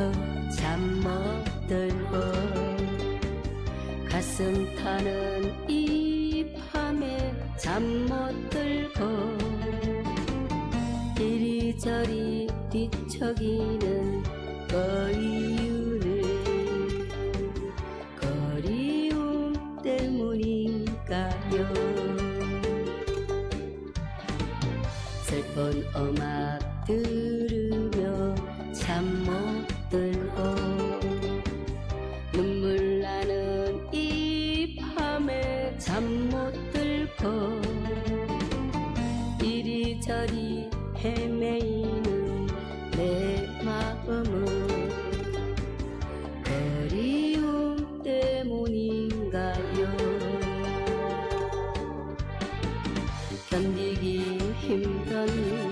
취해서 잠 못 들고 가슴 타는 이 밤에 잠 못 들고 이리저리 뒤척이는 거리유를 그리움 때문인가요 슬픈 음악 들으며 잠 못 들고 눈물 나는 이 밤에 잠 못 들고 이리저리 헤매이는 내 마음은 情真。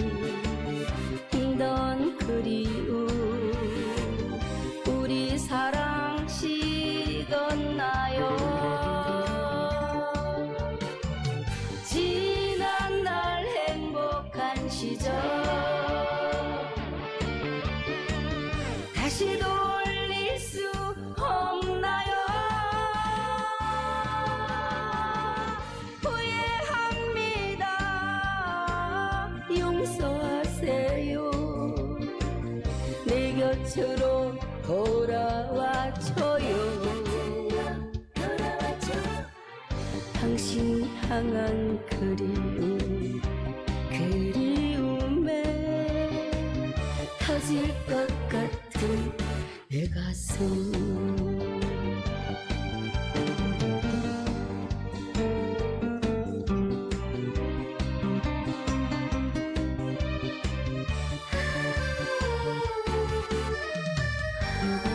내 곁으로 돌아와줘요. 당신 향한 그리움 그리움에 터질 것 같은 내 가슴 Bye.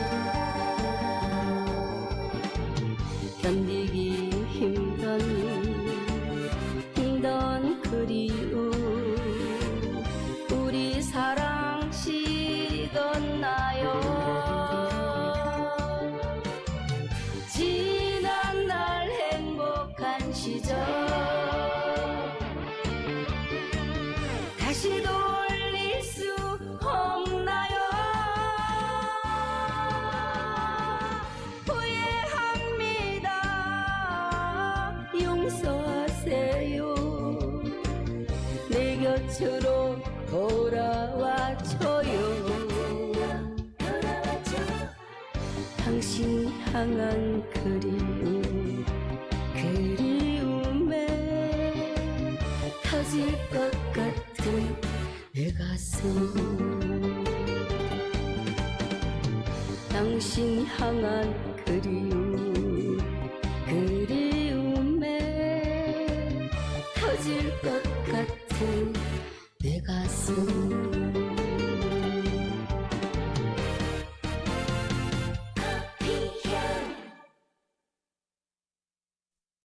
내 곁으로 돌아와줘요. 당신 향한 그리움 그리움에 터질 것 같은 내 가슴. 당신 향한 그리움